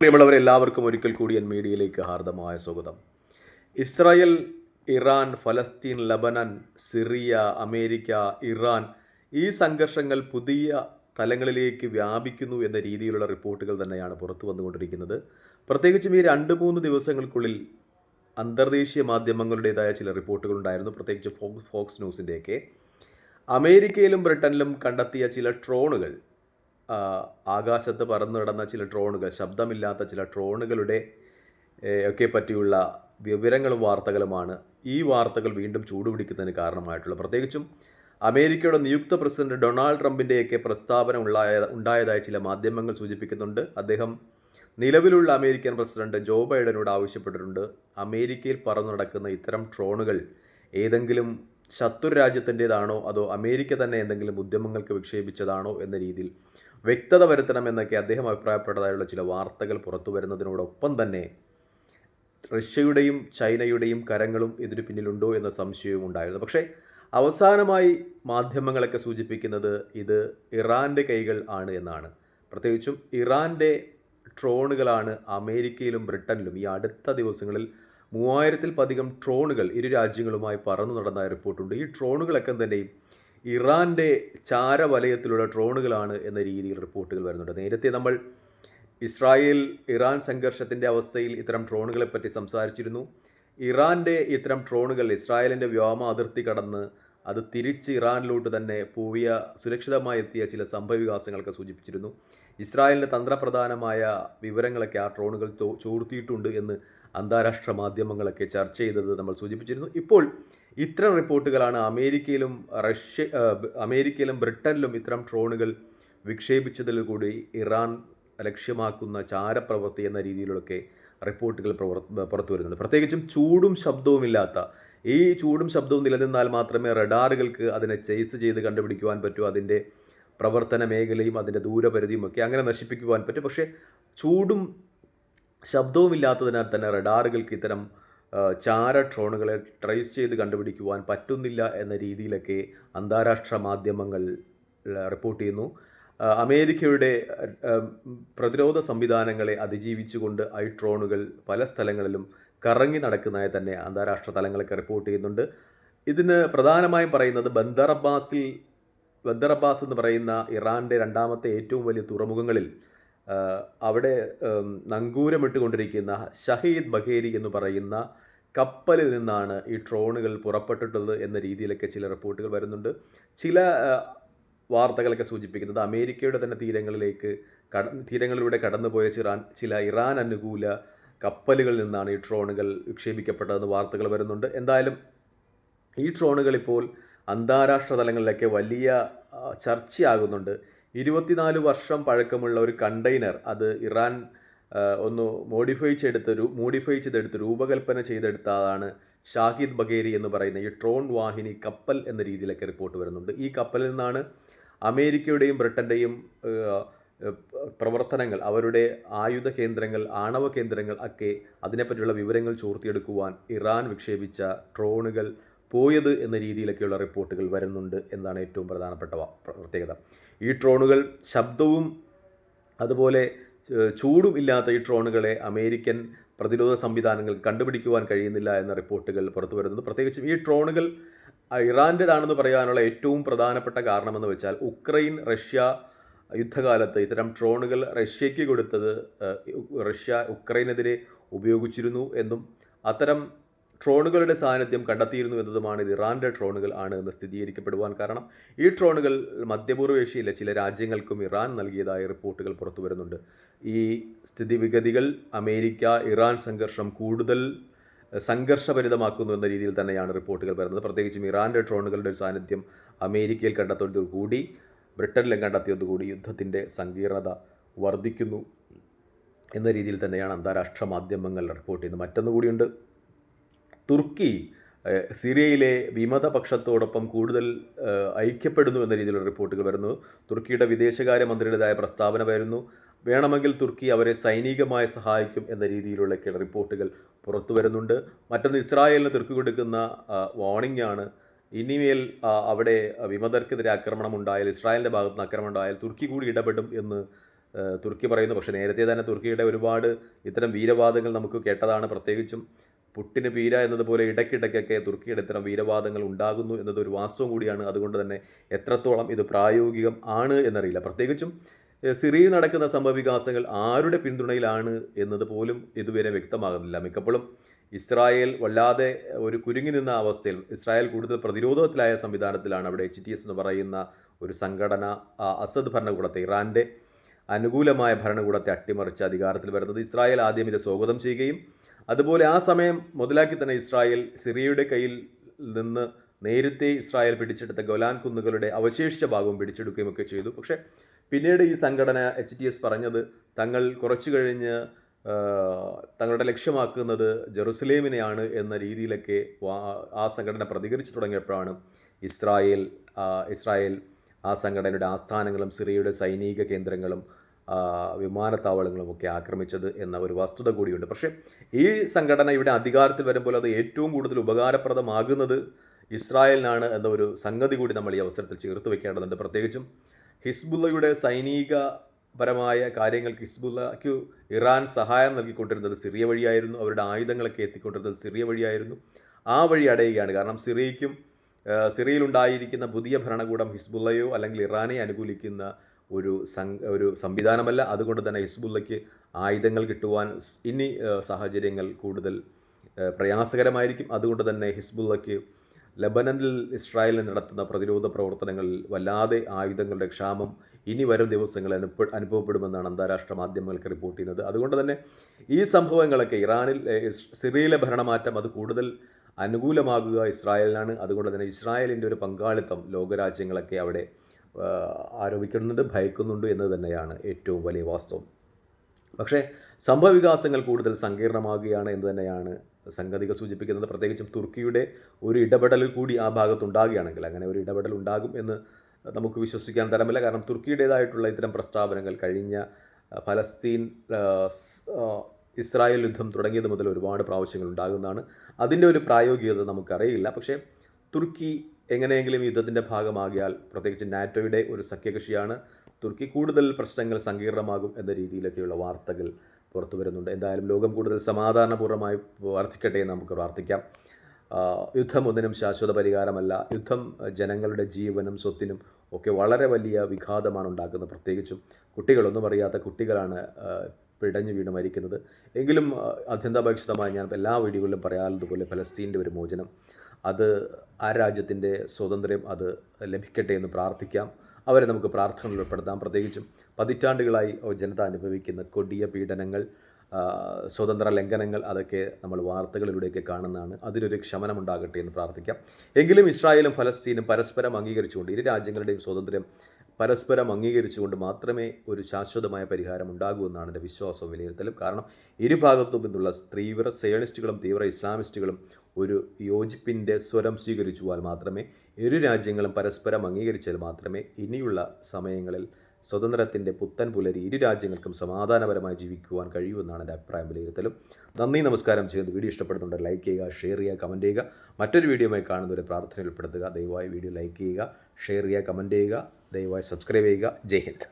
പ്രിയമുള്ളവരെ എല്ലാവർക്കും ഒരിക്കൽ കൂടി എൻ മീഡിയയിലേക്ക് ഹാർദമായ സ്വാഗതം. ഇസ്രായേൽ ഇറാൻ ഫലസ്തീൻ ലബനൻ സിറിയ അമേരിക്ക ഇറാൻ ഈ സംഘർഷങ്ങൾ പുതിയ തലങ്ങളിലേക്ക് വ്യാപിക്കുന്നു എന്ന രീതിയിലുള്ള റിപ്പോർട്ടുകൾ തന്നെയാണ് പുറത്തു വന്നുകൊണ്ടിരിക്കുന്നത്. പ്രത്യേകിച്ചും ഈ രണ്ട് മൂന്ന് ദിവസങ്ങൾക്കുള്ളിൽ അന്തർദേശീയ മാധ്യമങ്ങളുടേതായ ചില റിപ്പോർട്ടുകൾ ഉണ്ടായിരുന്നു പ്രത്യേകിച്ച് ഫോക്സ് ഫോക്സ് ന്യൂസിന്റെയൊക്കെ. അമേരിക്കയിലും ബ്രിട്ടനിലും കണ്ടെത്തിയ ചില ട്രോണുകൾ ആകാശത്ത് പറന്നു കിടന്ന ചില ഡ്രോണുകൾ ശബ്ദമില്ലാത്ത ചില ഡ്രോണുകളുടെ ഒക്കെ പറ്റിയുള്ള വിവരങ്ങളും വാർത്തകളുമാണ് ഈ വാർത്തകൾ വീണ്ടും ചൂടുപിടിക്കുന്നതിന് കാരണമായിട്ടുള്ളത്. പ്രത്യേകിച്ചും അമേരിക്കയുടെ നിയുക്ത പ്രസിഡന്റ് ഡൊണാൾഡ് ട്രംപിന്റെയൊക്കെ പ്രസ്താവന ഉണ്ടായ ഉണ്ടായതായി ചില മാധ്യമങ്ങൾ സൂചിപ്പിക്കുന്നുണ്ട്. അദ്ദേഹം നിലവിലുള്ള അമേരിക്കൻ പ്രസിഡന്റ് ജോ ബൈഡനോട് ആവശ്യപ്പെട്ടിട്ടുണ്ട്. അമേരിക്കയിൽ പറന്നു നടക്കുന്ന ഇത്തരം ഡ്രോണുകൾ ഏതെങ്കിലും ശത്രു രാജ്യത്തിന്റേതാണോ അതോ അമേരിക്ക തന്നെ എന്തെങ്കിലും ഉദ്യമങ്ങൾക്ക് വിക്ഷേപിച്ചതാണോ എന്ന രീതിയിൽ വ്യക്തത വരുത്തണമെന്നൊക്കെ അദ്ദേഹം അഭിപ്രായപ്പെട്ടതായുള്ള ചില വാർത്തകൾ പുറത്തു വരുന്നതിനോടൊപ്പം തന്നെ റഷ്യയുടെയും ചൈനയുടെയും കരങ്ങളും ഇതിനു പിന്നിലുണ്ടോ എന്ന സംശയവും ഉണ്ടായിരുന്നു. പക്ഷേ അവസാനമായി മാധ്യമങ്ങളൊക്കെ സൂചിപ്പിക്കുന്നത് ഇത് ഇറാന്റെ കൈകൾ ആണ് എന്നാണ്. പ്രത്യേകിച്ചും ഇറാന്റെ ട്രോണുകളാണ് അമേരിക്കയിലും ബ്രിട്ടനിലും ഈ അടുത്ത ദിവസങ്ങളിൽ മൂവായിരത്തിൽ പതികം ട്രോണുകൾ ഇരു രാജ്യങ്ങളുമായി പറന്നു നടന്ന റിപ്പോർട്ടുണ്ട്. ഈ ട്രോണുകളൊക്കെ തന്നെയും ഇറാന്റെ ചാരവലയത്തിലുള്ള ഡ്രോണുകളാണ് എന്ന രീതിയിൽ റിപ്പോർട്ടുകൾ വരുന്നുണ്ട്. നേരത്തെ നമ്മൾ ഇസ്രായേൽ ഇറാൻ സംഘർഷത്തിന്റെ അവസ്ഥയിൽ ഇത്തരം ഡ്രോണുകളെ പറ്റി സംസാരിച്ചിരുന്നു. ഇറാന്റെ ഇത്തരം ഡ്രോണുകൾ ഇസ്രായേലിന്റെ വ്യോമ അതിർത്തി കടന്ന് അത് തിരിച്ച് ഇറാനിലോട്ട് തന്നെ പോവിയ സുരക്ഷിതമായി എത്തിയ ചില സംഭവവികാസങ്ങളൊക്കെ സൂചിപ്പിച്ചിരുന്നു. ഇസ്രായേലിന്റെ തന്ത്രപ്രധാനമായ വിവരങ്ങളൊക്കെ ആ ഡ്രോണുകൾ ചോർത്തിയിട്ടുണ്ട് എന്ന് അന്താരാഷ്ട്ര മാധ്യമങ്ങളൊക്കെ ചർച്ച ചെയ്തത് നമ്മൾ സൂചിപ്പിച്ചിരുന്നു. ഇപ്പോൾ ഇത്തരം റിപ്പോർട്ടുകളാണ് അമേരിക്കയിലും റഷ്യ അമേരിക്കയിലും ബ്രിട്ടനിലും ഇത്തരം ഡ്രോണുകൾ വിക്ഷേപിച്ചതിൽ കൂടി ഇറാൻ ലക്ഷ്യമാക്കുന്ന ചാരപ്രവൃത്തി എന്ന രീതിയിലൊക്കെ റിപ്പോർട്ടുകൾ പുറത്തു വരുന്നുണ്ട്. പ്രത്യേകിച്ചും ചൂടും ശബ്ദവും ഇല്ലാത്ത ഈ ചൂടും ശബ്ദവും നിലനിന്നാൽ മാത്രമേ റഡാറുകൾക്ക് അതിനെ ചേസ് ചെയ്ത് കണ്ടുപിടിക്കുവാൻ പറ്റൂ അതിന്റെ പ്രവർത്തന മേഖലയും അതിന്റെ ദൂരപരിധിയും ഒക്കെ അങ്ങനെ നശിപ്പിക്കുവാൻ പറ്റും. പക്ഷേ ചൂടും ശബ്ദവും ഇല്ലാത്തതിനാൽ തന്നെ റഡാറുകൾക്ക് ഇത്തരം ചാര ഡ്രോണുകളെ ട്രേസ് ചെയ്ത് കണ്ടുപിടിക്കുവാൻ പറ്റുന്നില്ല എന്ന രീതിയിലൊക്കെ അന്താരാഷ്ട്ര മാധ്യമങ്ങൾ റിപ്പോർട്ട് ചെയ്യുന്നു. അമേരിക്കയുടെ പ്രതിരോധ സംവിധാനങ്ങളെ അതിജീവിച്ചുകൊണ്ട് ഐ ഡ്രോണുകൾ പല സ്ഥലങ്ങളിലും കറങ്ങി നടക്കുന്നതായി തന്നെ അന്താരാഷ്ട്ര തലങ്ങളൊക്കെ റിപ്പോർട്ട് ചെയ്യുന്നുണ്ട്. ഇതിന് പ്രധാനമായും പറയുന്നത് ബന്ദറബ്ബാസിൽ ബന്ദർ അബ്ബാസ് എന്ന് പറയുന്ന ഇറാന്റെ രണ്ടാമത്തെ ഏറ്റവും വലിയ തുറമുഖങ്ങളിൽ അവിടെ നങ്കൂരമിട്ടുകൊണ്ടിരിക്കുന്ന ഷഹീദ് ബഖേരി എന്ന് പറയുന്ന കപ്പലിൽ നിന്നാണ് ഈ ഡ്രോണുകൾ പുറപ്പെട്ടിട്ടുള്ളത് എന്ന രീതിയിലൊക്കെ ചില റിപ്പോർട്ടുകൾ വരുന്നുണ്ട്. ചില വാർത്തകളൊക്കെ സൂചിപ്പിക്കുന്നത് അമേരിക്കയുടെ തന്നെ തീരങ്ങളിലേക്ക് കട തീരങ്ങളിലൂടെ കടന്നുപോയ ചിറാൻ ചില ഇറാൻ അനുകൂല കപ്പലുകളിൽ നിന്നാണ് ഈ ഡ്രോണുകൾ വിക്ഷേപിക്കപ്പെട്ടതെന്ന് വാർത്തകൾ വരുന്നുണ്ട്. എന്തായാലും ഈ ഡ്രോണുകൾ ഇപ്പോൾ അന്താരാഷ്ട്ര തലങ്ങളിലൊക്കെ വലിയ ചർച്ചയാകുന്നുണ്ട്. ഇരുപത്തിനാല് വർഷം പഴക്കമുള്ള ഒരു കണ്ടെയ്നർ അത് ഇറാൻ ഒന്ന് മോഡിഫൈ ചെയ്തെടുത്ത് മോഡിഫൈ ചെയ്തെടുത്ത് രൂപകൽപ്പന ചെയ്തെടുത്തതാണ് ഷാഹിദ് ബഗേരി എന്ന് പറയുന്ന ഈ ട്രോൺ വാഹിനി കപ്പൽ എന്ന രീതിയിലൊക്കെ റിപ്പോർട്ട് വരുന്നുണ്ട്. ഈ കപ്പലിൽ നിന്നാണ് അമേരിക്കയുടെയും ബ്രിട്ടന്റെയും പ്രവർത്തനങ്ങൾ അവരുടെ ആയുധ കേന്ദ്രങ്ങൾ ആണവ കേന്ദ്രങ്ങൾ ഒക്കെ അതിനെപ്പറ്റിയുള്ള വിവരങ്ങൾ ചോർത്തിയെടുക്കുവാൻ ഇറാൻ വിക്ഷേപിച്ച ട്രോണുകൾ പോയത് എന്ന രീതിയിലൊക്കെയുള്ള റിപ്പോർട്ടുകൾ വരുന്നുണ്ട് എന്നാണ് ഏറ്റവും പ്രധാനപ്പെട്ട പ്രത്യേകത. ഈ ട്രോണുകൾ ശബ്ദവും അതുപോലെ ചൂടും ഇല്ലാത്ത ഈ ഡ്രോണുകളെ അമേരിക്കൻ പ്രതിരോധ സംവിധാനങ്ങൾ കണ്ടുപിടിക്കുവാൻ കഴിയുന്നില്ല എന്ന റിപ്പോർട്ടുകൾ പുറത്തു വരുന്നത് പ്രത്യേകിച്ചും ഈ ഡ്രോണുകൾ ഇറാന്റെതാണെന്ന് പറയാനുള്ള ഏറ്റവും പ്രധാനപ്പെട്ട കാരണമെന്ന് വെച്ചാൽ ഉക്രൈൻ റഷ്യ യുദ്ധകാലത്ത് ഇത്തരം ഡ്രോണുകൾ റഷ്യയ്ക്ക് കൊടുത്തത് റഷ്യ ഉക്രൈനെതിരെ ഉപയോഗിച്ചിരുന്നു എന്നും അത്തരം ട്രോണുകളുടെ സാന്നിധ്യം കണ്ടെത്തിയിരുന്നു എന്നതുമാണ് ഇത്. ഇറാന്റെ ട്രോണുകൾ ആണ് എന്ന് സ്ഥിരീകരിക്കപ്പെടുവാൻ കാരണം. ഈ ട്രോണുകൾ മധ്യപൂർവേഷ്യയിലെ ചില രാജ്യങ്ങൾക്കും ഇറാൻ നൽകിയതായ റിപ്പോർട്ടുകൾ പുറത്തു വരുന്നുണ്ട്. ഈ സ്ഥിതിവിഗതികൾ അമേരിക്ക ഇറാൻ സംഘർഷം കൂടുതൽ സംഘർഷഭരിതമാക്കുന്നു എന്ന രീതിയിൽ തന്നെയാണ് റിപ്പോർട്ടുകൾ വരുന്നത്. പ്രത്യേകിച്ചും ഇറാന്റെ ട്രോണുകളുടെ സാന്നിധ്യം അമേരിക്കയിൽ കണ്ടെത്തിയതോടുകൂടി ബ്രിട്ടനിലും കണ്ടെത്തിയതോടുകൂടി യുദ്ധത്തിന്റെ സങ്കീർണത വർദ്ധിക്കുന്നു എന്ന രീതിയിൽ തന്നെയാണ് അന്താരാഷ്ട്ര മാധ്യമങ്ങൾ റിപ്പോർട്ട് ചെയ്യുന്നത്. മറ്റൊന്നു കൂടിയുണ്ട് തുർക്കി സിറിയയിലെ വിമതപക്ഷത്തോടൊപ്പം കൂടുതൽ ഐക്യപ്പെടുന്നു എന്ന രീതിയിലുള്ള റിപ്പോർട്ടുകൾ വരുന്നു. തുർക്കിയുടെ വിദേശകാര്യമന്ത്രിയുടേതായ പ്രസ്താവന വരുന്നു വേണമെങ്കിൽ തുർക്കി അവരെ സൈനികമായി സഹായിക്കും എന്ന രീതിയിലുള്ളൊക്കെയുള്ള റിപ്പോർട്ടുകൾ പുറത്തു വരുന്നുണ്ട്. മറ്റൊന്ന് ഇസ്രായേലിന് തുർക്കി കൊടുക്കുന്ന വാർണിംഗ് ആണ്. ഇനിമേൽ അവിടെ വിമതർക്കെതിരെ ആക്രമണം ഉണ്ടായാൽ ഇസ്രായേലിന്റെ ഭാഗത്തുനിന്ന് ആക്രമണം ഉണ്ടായാൽ തുർക്കി കൂടി ഇടപെടും എന്ന് തുർക്കി പറയുന്നു. പക്ഷേ നേരത്തെ തന്നെ തുർക്കിയുടെ ഒരുപാട് ഇത്തരം വീരവാദങ്ങൾ നമുക്ക് കേട്ടതാണ്. പ്രത്യേകിച്ചും പുട്ടിന് പീര എന്നതുപോലെ ഇടയ്ക്കിടയ്ക്കൊക്കെ തുർക്കിയുടെ ഇത്തരം വീരവാദങ്ങൾ ഉണ്ടാകുന്നു എന്നത് ഒരു വാസ്തവം കൂടിയാണ്. അതുകൊണ്ട് തന്നെ എത്രത്തോളം ഇത് പ്രായോഗികം ആണ് എന്നറിയില്ല. പ്രത്യേകിച്ചും സിറിയിൽ നടക്കുന്ന സംഭവവികാസങ്ങൾ ആരുടെ പിന്തുണയിലാണ് എന്നത് പോലും ഇതുവരെ വ്യക്തമാകുന്നില്ല. മിക്കപ്പോഴും ഇസ്രായേൽ വല്ലാതെ ഒരു കുരുങ്ങി നിന്ന അവസ്ഥയിൽ ഇസ്രായേൽ കൂടുതൽ പ്രതിരോധത്തിലായ സംവിധാനത്തിലാണ് അവിടെ എച്ച് ടി എസ് എന്ന് പറയുന്ന ഒരു സംഘടന അസദ് ഭരണകൂടത്തെ ഇറാന്റെ അനുകൂലമായ ഭരണകൂടത്തെ അട്ടിമറിച്ച് അധികാരത്തിൽ വരുന്നത്. ഇസ്രായേൽ ആദ്യം ഇത് സ്വാഗതം ചെയ്യുകയും അതുപോലെ ആ സമയം മുതലാക്കി തന്നെ ഇസ്രായേൽ സിറിയയുടെ കയ്യിൽ നിന്ന് നേരത്തെ ഇസ്രായേൽ പിടിച്ചെടുത്ത ഗൊലാൻ കുന്നുകളുടെ അവശേഷിച്ച ഭാഗവും പിടിച്ചെടുക്കുകയും ഒക്കെ ചെയ്തു. പക്ഷേ പിന്നീട് ഈ സംഘടന എച്ച് ടി എസ് പറഞ്ഞത് തങ്ങൾ കുറച്ചു കഴിഞ്ഞ് തങ്ങളുടെ ലക്ഷ്യമാക്കുന്നത് ജെറുസലേമിനെയാണ് എന്ന രീതിയിലൊക്കെ ആ സംഘടന പ്രതികരിച്ചു തുടങ്ങിയപ്പോഴാണ് ഇസ്രായേൽ ഇസ്രായേൽ ആ സംഘടനയുടെ ആസ്ഥാനങ്ങളും സിറിയയുടെ സൈനിക കേന്ദ്രങ്ങളും ആ, വിമാനത്താവളങ്ങളും ഒക്കെ ആക്രമിച്ചത് എന്ന ഒരു വസ്തുത കൂടിയുണ്ട്. പക്ഷേ ഈ സംഘടന ഇവിടെ അധികാരത്തിൽ വരുമ്പോൾ അത് ഏറ്റവും കൂടുതൽ ഉപകാരപ്രദമാകുന്നത് ഇസ്രായേലിനാണ് എന്ന ഒരു സംഗതി കൂടി നമ്മൾ ഈ അവസരത്തിൽ ചേർത്ത് വെക്കേണ്ടതുണ്ട്. പ്രത്യേകിച്ചും ഹിസ്ബുള്ളയുടെ സൈനിക പരമായ കാര്യങ്ങൾക്ക് ഹിസ്ബുല്ലയ്ക്ക് ഇറാൻ സഹായം നൽകിക്കൊണ്ടിരുന്നത് സിറിയ വഴിയായിരുന്നു. അവരുടെ ആയുധങ്ങളൊക്കെ എത്തിക്കൊണ്ടിരുന്നത് സിറിയ വഴിയായിരുന്നു. ആ വഴി അടയുകയാണ്. കാരണം സിറിയയ്ക്കും സിറിയയിലുണ്ടായിരിക്കുന്ന പുതിയ ഭരണകൂടം ഹിസ്ബുള്ളയോ അല്ലെങ്കിൽ ഇറാനെ അനുകൂലിക്കുന്ന ഒരു ഒരു സംവിധാനമല്ല. അതുകൊണ്ട് തന്നെ ഹിസ്ബുള്ളയ്ക്ക് ആയുധങ്ങൾ കിട്ടുവാൻ ഇനി സാഹചര്യങ്ങൾ കൂടുതൽ പ്രയാസകരമായിരിക്കും. അതുകൊണ്ട് തന്നെ ഹിസ്ബുള്ളയ്ക്ക് ലബനനിൽ ഇസ്രായേലിൽ നടത്തുന്ന പ്രതിരോധ പ്രവർത്തനങ്ങളിൽ വല്ലാതെ ആയുധങ്ങളുടെ ക്ഷാമം ഇനി വരും ദിവസങ്ങളിൽ അനുഭ അനുഭവപ്പെടുമെന്നാണ് അന്താരാഷ്ട്ര മാധ്യമങ്ങൾക്ക് റിപ്പോർട്ട് ചെയ്യുന്നത്. അതുകൊണ്ട് തന്നെ ഈ സംഭവങ്ങളൊക്കെ ഇറാനിൽ സിറിയയിലെ ഭരണമാറ്റം അത് കൂടുതൽ അനുകൂലമാകുക ഇസ്രായേലിനാണ്. അതുകൊണ്ട് തന്നെ ഇസ്രായേലിന്റെ ഒരു പങ്കാളിത്തം ലോകരാജ്യങ്ങളൊക്കെ അവിടെ ആരോപിക്കുന്നുണ്ട് ഭയക്കുന്നുണ്ട് എന്ന് തന്നെയാണ് ഏറ്റവും വലിയ വാസ്തവം. പക്ഷേ സംഭവവികാസങ്ങൾ കൂടുതൽ സങ്കീർണമാകുകയാണ് എന്ന് തന്നെയാണ് സംഗതികൾ സൂചിപ്പിക്കുന്നത്. പ്രത്യേകിച്ചും തുർക്കിയുടെ ഒരു ഇടപെടൽ കൂടി ആ ഭാഗത്തുണ്ടാകുകയാണെങ്കിൽ അങ്ങനെ ഒരു ഇടപെടൽ ഉണ്ടാകും എന്ന് നമുക്ക് വിശ്വസിക്കാൻ തരമില്ല. കാരണം തുർക്കിയുടേതായിട്ടുള്ള ഇത്തരം പ്രസ്താവനകൾ കഴിഞ്ഞ ഫലസ്തീൻ ഇസ്രായേൽ യുദ്ധം തുടങ്ങിയത് മുതൽ ഒരുപാട് പ്രാവശ്യങ്ങൾ ഉണ്ടാകുന്നതാണ്. അതിന്റെ ഒരു പ്രായോഗികത നമുക്കറിയില്ല. പക്ഷേ തുർക്കി എങ്ങനെയെങ്കിലും യുദ്ധത്തിന്റെ ഭാഗമാകിയാൽ പ്രത്യേകിച്ച് നാറ്റോയുടെ ഒരു സഖ്യകക്ഷിയാണ് തുർക്കി കൂടുതൽ പ്രശ്നങ്ങൾ സങ്കീർണമാകും എന്ന രീതിയിലൊക്കെയുള്ള വാർത്തകൾ പുറത്തു വരുന്നുണ്ട്. എന്തായാലും ലോകം കൂടുതൽ സമാധാനപൂർവമായി വർദ്ധിക്കട്ടെ എന്ന് നമുക്ക് പ്രാർത്ഥിക്കാം. യുദ്ധം ഒന്നിനും ശാശ്വത പരിഹാരമല്ല. യുദ്ധം ജനങ്ങളുടെ ജീവനും സ്വത്തിനും ഒക്കെ വളരെ വലിയ വിഘാതമാണ് ഉണ്ടാക്കുന്നത്. പ്രത്യേകിച്ചും കുട്ടികളൊന്നും അറിയാത്ത കുട്ടികളാണ് പിടഞ്ഞു വീണ് മരിക്കുന്നത്. എങ്കിലും അത്യന്താപേക്ഷിതമായി ഞാൻ എല്ലാ വീഡിയോകളിലും പറയാറുള്ളതുപോലെ ഫലസ്തീന്റെ ഒരു മോചനം. അത് ആ രാജ്യത്തിന്റെ സ്വാതന്ത്ര്യം അത് ലഭിക്കട്ടെ എന്ന് പ്രാർത്ഥിക്കാം. അവരെ നമുക്ക് പ്രാർത്ഥനയിൽ ഉൾപ്പെടുത്താം. പ്രത്യേകിച്ചും പതിറ്റാണ്ടുകളായി ജനത അനുഭവിക്കുന്ന കൊടിയ പീഡനങ്ങൾ സ്വതന്ത്ര ലംഘനങ്ങൾ അതൊക്കെ നമ്മൾ വാർത്തകളിലൂടെയൊക്കെ കാണുന്നതാണ്. അതിനൊരു ക്ഷമനമുണ്ടാകട്ടെ എന്ന് പ്രാർത്ഥിക്കാം. എങ്കിലും ഇസ്രായേലും ഫലസ്തീനും പരസ്പരം അംഗീകരിച്ചുകൊണ്ട് ഇരു രാജ്യങ്ങളുടെയും സ്വാതന്ത്ര്യം പരസ്പരം അംഗീകരിച്ചുകൊണ്ട് മാത്രമേ ഒരു ശാശ്വതമായ പരിഹാരം ഉണ്ടാകൂ എന്നാണ് എന്റെ വിശ്വാസവും വിലയിരുത്തലും. കാരണം ഇരുഭാഗത്തും നിന്നുള്ള തീവ്ര സേണിസ്റ്റുകളും തീവ്ര ഇസ്ലാമിസ്റ്റുകളും ഒരു യോജിപ്പിന്റെ സ്വരം സ്വീകരിച്ചുവാൽ മാത്രമേ ഇരു രാജ്യങ്ങളും പരസ്പരം അംഗീകരിച്ചാൽ മാത്രമേ ഇനിയുള്ള സമയങ്ങളിൽ സ്വതന്ത്രത്തിന്റെ പുത്തൻ പുലരി ഇരു രാജ്യങ്ങൾക്കും സമാധാനപരമായി ജീവിക്കുവാൻ കഴിയൂ എന്നാണ് എന്റെ അഭിപ്രായം വിലയിരുത്തലും. നന്ദി നമസ്കാരം ചെയ്യുന്നത് വീഡിയോ ഇഷ്ടപ്പെടുന്നുണ്ട് ലൈക്ക് ചെയ്യുക ഷെയർ ചെയ്യുക കമന്റ് ചെയ്യുക. മറ്റൊരു വീഡിയോയുമായി കാണുന്നവരെ പ്രാർത്ഥനയിൽ ഉൾപ്പെടുത്തുക. ദയവായി വീഡിയോ ലൈക്ക് ചെയ്യുക ഷെയർ ചെയ്യുക കമന്റ് ചെയ്യുക. ദയവായി സബ്സ്ക്രൈബ് ചെയ്യുക ജയ് ഹിന്ദ്